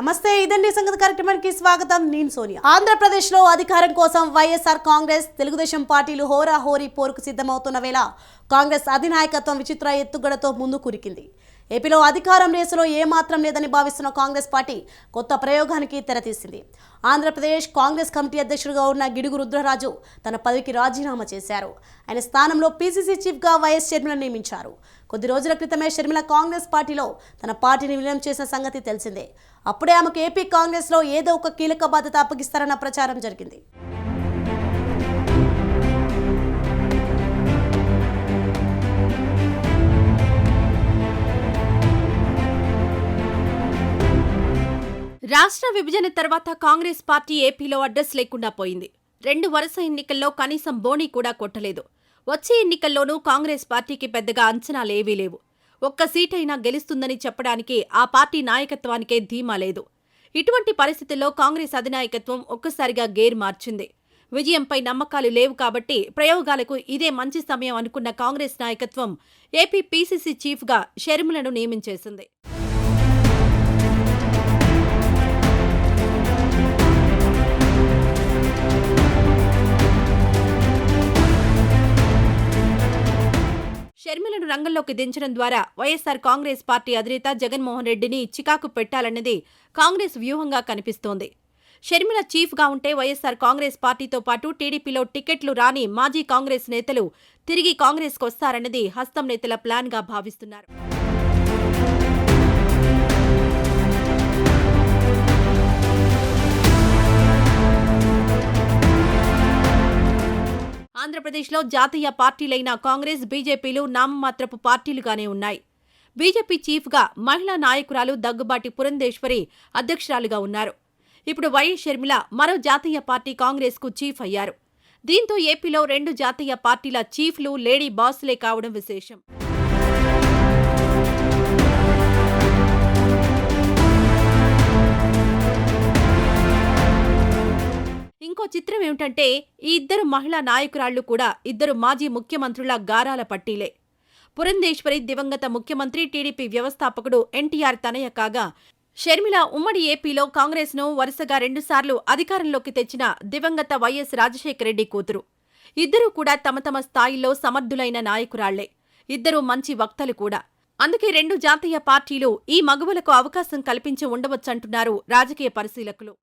నమస్తే ఇదండి సంగతి కార్యక్రమానికి స్వాగతం. నేను సోనియా. ఆంధ్రప్రదేశ్లో అధికారం కోసం వైఎస్ఆర్ కాంగ్రెస్ తెలుగుదేశం పార్టీలు హోరా హోరీ పోరుకు సిద్ధమవుతున్న వేళ కాంగ్రెస్ అధినాయకత్వం విచిత్ర ఎత్తుగడతో ముందు కురికింది ఏపీలో అధికారం రేసులో ఏమాత్రం లేదని భావిస్తున్న కాంగ్రెస్ పార్టీ కొత్త ప్రయోగానికి తెరతీసింది. ఆంధ్రప్రదేశ్ కాంగ్రెస్ కమిటీ అధ్యక్షుడిగా ఉన్న గిడుగు రుద్రరాజు తన పదవికి రాజీనామా చేశారు. ఆయన స్థానంలో పీసీసీ చీఫ్గా వైఎస్ షర్మిల నియమించారు. కొద్ది రోజుల క్రితమే షర్మిల కాంగ్రెస్ పార్టీలో తన పార్టీని విలీనం చేసిన సంగతి తెలిసిందే. అప్పుడే ఆమెకు ఏపీ కాంగ్రెస్లో ఏదో ఒక కీలక బాధ్యత అప్పగిస్తారన్న ప్రచారం జరిగింది. రాష్ట్ర విభజన తర్వాత కాంగ్రెస్ పార్టీ ఏపీలో అడ్రస్ లేకుండా పోయింది. రెండు వరుస ఎన్నికల్లో కనీసం బోణీ కూడా కొట్టలేదు. వచ్చే ఎన్నికల్లోనూ కాంగ్రెస్ పార్టీకి పెద్దగా అంచనాలేవీ లేవు. ఒక్క సీటైనా గెలుస్తుందని చెప్పడానికి ఆ పార్టీ నాయకత్వానికే ధీమా లేదు. ఇటువంటి పరిస్థితుల్లో కాంగ్రెస్ అధినాయకత్వం ఒక్కసారిగా గేర్ మార్చింది. విజయంపై నమ్మకాలు లేవు కాబట్టి ప్రయోగాలకు ఇదే మంచి సమయం అనుకున్న కాంగ్రెస్ నాయకత్వం ఏపీ పీసీసీ చీఫ్గా షర్మిలను నియమించేసింది. రంగంలోకి దించడం ద్వారా వైఎస్సార్ కాంగ్రెస్ పార్టీ అధినేత జగన్మోహన్ రెడ్డిని చికాకు పెట్టాలన్నది కాంగ్రెస్ వ్యూహంగా కనిపిస్తోంది. షర్మిల చీఫ్గా ఉంటే వైఎస్సార్ కాంగ్రెస్ పార్టీతో పాటు టీడీపీలో టికెట్లు రాని మాజీ కాంగ్రెస్ నేతలు తిరిగి కాంగ్రెస్కు వస్తారన్నది హస్తం నేతల ప్లాన్గా భావిస్తున్నారు. ఆంధ్రప్రదేశ్లో జాతీయ పార్టీలైన కాంగ్రెస్ బీజేపీలు నామమాత్రపు పార్టీలుగానే ఉన్నాయి. బీజేపీ చీఫ్గా మహిళా నాయకురాలు దగ్గుబాటి పురంధేశ్వరి అధ్యక్షురాలుగా ఉన్నారు. ఇప్పుడు వైఎస్ షర్మిల మరో జాతీయ పార్టీ కాంగ్రెస్కు చీఫ్ అయ్యారు. దీంతో ఏపీలో రెండు జాతీయ పార్టీల చీఫ్లు లేడీ బాసులే కావడం విశేషం. ఇంకో చిత్రం ఏమిటంటే ఈ ఇద్దరు మహిళా నాయకురాళ్ళు కూడా ఇద్దరు మాజీ ముఖ్యమంత్రుల గారాల పట్టీలే. పురంధేశ్వరి దివంగత ముఖ్యమంత్రి టీడీపీ వ్యవస్థాపకుడు ఎన్టీఆర్ తనయ కాగా షర్మిల ఉమ్మడి ఏపీలో కాంగ్రెస్ను వరుసగా రెండుసార్లు అధికారంలోకి తెచ్చిన దివంగత వైఎస్ రాజశేఖరరెడ్డి కూతురు. ఇద్దరూ కూడా తమ తమ స్థాయిల్లో సమర్థులైన నాయకురాళ్ళే. ఇద్దరూ మంచి వక్తలు కూడా. అందుకే రెండు జాతీయ పార్టీలు ఈ మగువలకు అవకాశం కల్పించి ఉండవచ్చంటున్నారు రాజకీయ పరిశీలకులు.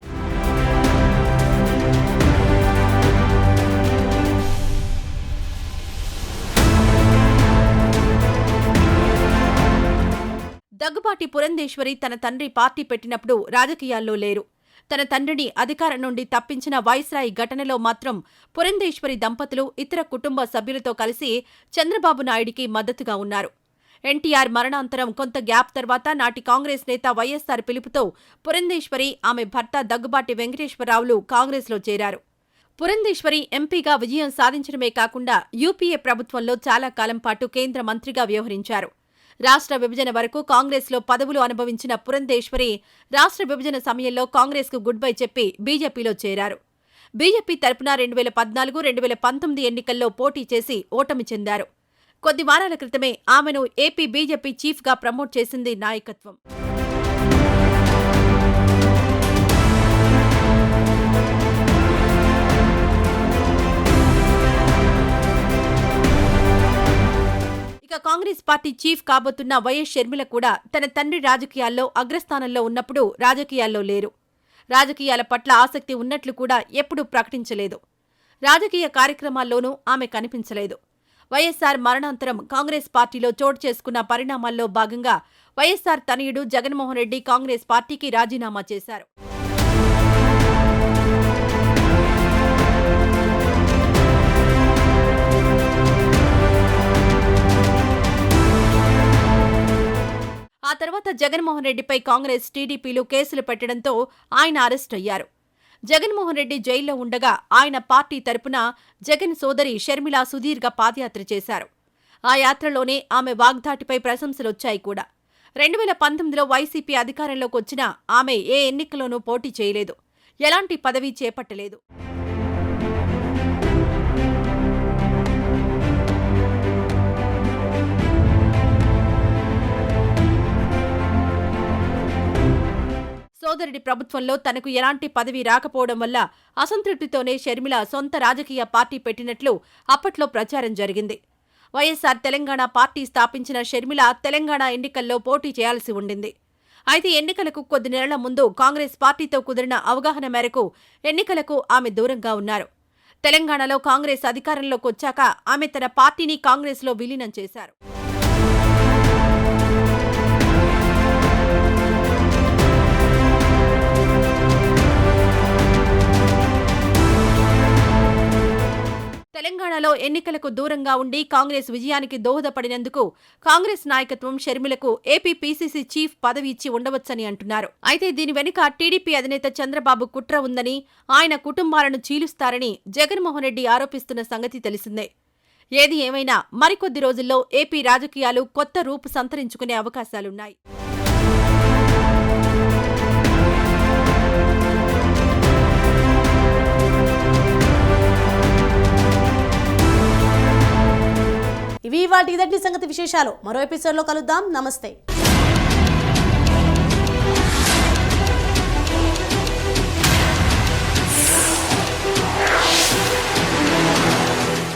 దగ్గుబాటి పురంధేశ్వరి తన తండ్రి పార్టీ పెట్టినప్పుడు రాజకీయాల్లో లేరు. తన తండ్రిని అధికారం నుండి తప్పించిన వైస్రాయి ఘటనలో మాత్రం పురంధేశ్వరి దంపతులు ఇతర కుటుంబ సభ్యులతో కలిసి చంద్రబాబు నాయుడికి మద్దతుగా ఉన్నారు. ఎన్టీఆర్ మరణాంతరం కొంత గ్యాప్ తర్వాత నాటి కాంగ్రెస్ నేత వైఎస్సార్ పిలుపుతో పురంధేశ్వరి ఆమె భర్త దగ్గుబాటి వెంకటేశ్వరరావులు కాంగ్రెస్లో చేరారు. పురంధేశ్వరి ఎంపీగా విజయం సాధించడమే కాకుండా యూపీఏ ప్రభుత్వంలో చాలా కాలం పాటు కేంద్ర మంత్రిగా వ్యవహరించారు. రాష్ట్ర విభజన వరకు కాంగ్రెస్లో పదవులు అనుభవించిన పురంధేశ్వరి రాష్ట్ర విభజన సమయంలో కాంగ్రెస్కు గుడ్ బై చెప్పి బీజేపీలో చేరారు. బీజేపీ తరపున రెండు వేల పద్నాలుగు రెండు వేల పంతొమ్మిది ఎన్నికల్లో పోటీ చేసి ఓటమి చెందారు. కొద్ది వారాల క్రితమే ఆమెను ఏపీ బీజేపీ చీఫ్గా ప్రమోట్ చేసింది నాయకత్వం. ఇక కాంగ్రెస్ పార్టీ చీఫ్ కాబోతున్న వైఎస్ షర్మిల కూడా తన తండ్రి రాజకీయాల్లో అగ్రస్థానంలో ఉన్నప్పుడు రాజకీయాల్లో లేరు. రాజకీయాల పట్ల ఆసక్తి ఉన్నట్లు కూడా ఎప్పుడూ ప్రకటించలేదు. రాజకీయ కార్యక్రమాల్లోనూ ఆమె కనిపించలేదు. వైఎస్సార్ మరణాంతరం కాంగ్రెస్ పార్టీలో చోటు చేసుకున్న పరిణామాల్లో భాగంగా వైఎస్సార్ తనయుడు జగన్మోహన్ రెడ్డి కాంగ్రెస్ పార్టీకి రాజీనామా చేశారు. జగన్మోహన్ రెడ్డిపై కాంగ్రెస్ టీడీపీలు కేసులు పెట్టడంతో ఆయన అరెస్ట్ అయ్యారు. జగన్మోహన్ రెడ్డి జైల్లో ఉండగా ఆయన పార్టీ తరపున జగన్ సోదరి షర్మిల సుదీర్ఘ పాదయాత్ర చేశారు. ఆ యాత్రలోనే ఆమె వాగ్దాటిపై ప్రశంసలొచ్చాయి కూడా. రెండు వేల పంతొమ్మిదిలో వైసీపీ అధికారంలోకి వచ్చినా ఆమె ఏ ఎన్నికలోనూ పోటీ చేయలేదు. ఎలాంటి పదవి చేపట్టలేదు. సోదరుడి ప్రభుత్వంలో తనకు ఎలాంటి పదవి రాకపోవడం వల్ల అసంతృప్తితోనే షర్మిల సొంత రాజకీయ పార్టీ పెట్టినట్లు అప్పట్లో ప్రచారం జరిగింది. వైఎస్సార్ తెలంగాణ పార్టీ స్థాపించిన షర్మిల తెలంగాణ ఎన్నికల్లో పోటీ చేయాల్సి ఉండింది. అయితే ఎన్నికలకు కొద్ది నెలల ముందు కాంగ్రెస్ పార్టీతో కుదిరిన అవగాహన మేరకు ఎన్నికలకు ఆమె దూరంగా ఉన్నారు. తెలంగాణలో కాంగ్రెస్ అధికారంలోకి వచ్చాక ఆమె తన పార్టీని కాంగ్రెస్లో విలీనం చేశారు. ఎన్నికలకు దూరంగా ఉండి కాంగ్రెస్ విజయానికి దోహదపడినందుకు కాంగ్రెస్ నాయకత్వం షర్మిలకు ఏపీ పీసీసీ చీఫ్ పదవి ఇచ్చి ఉండవచ్చని అంటున్నారు. అయితే దీని వెనుక టీడీపీ అధినేత చంద్రబాబు కుట్ర ఉందని ఆయన కుటుంబాలను చీలుస్తారని జగన్మోహన్ రెడ్డి ఆరోపిస్తున్న సంగతి తెలిసిందే. ఏది ఏమైనా మరికొద్ది రోజుల్లో ఏపీ రాజకీయాలు కొత్త రూపు సంతరించుకునే అవకాశాలున్నాయి. ఇవి వాటి ఇదటి సంగతి విశేషాలు. మరో ఎపిసోడ్లో కలుద్దాం. నమస్తే.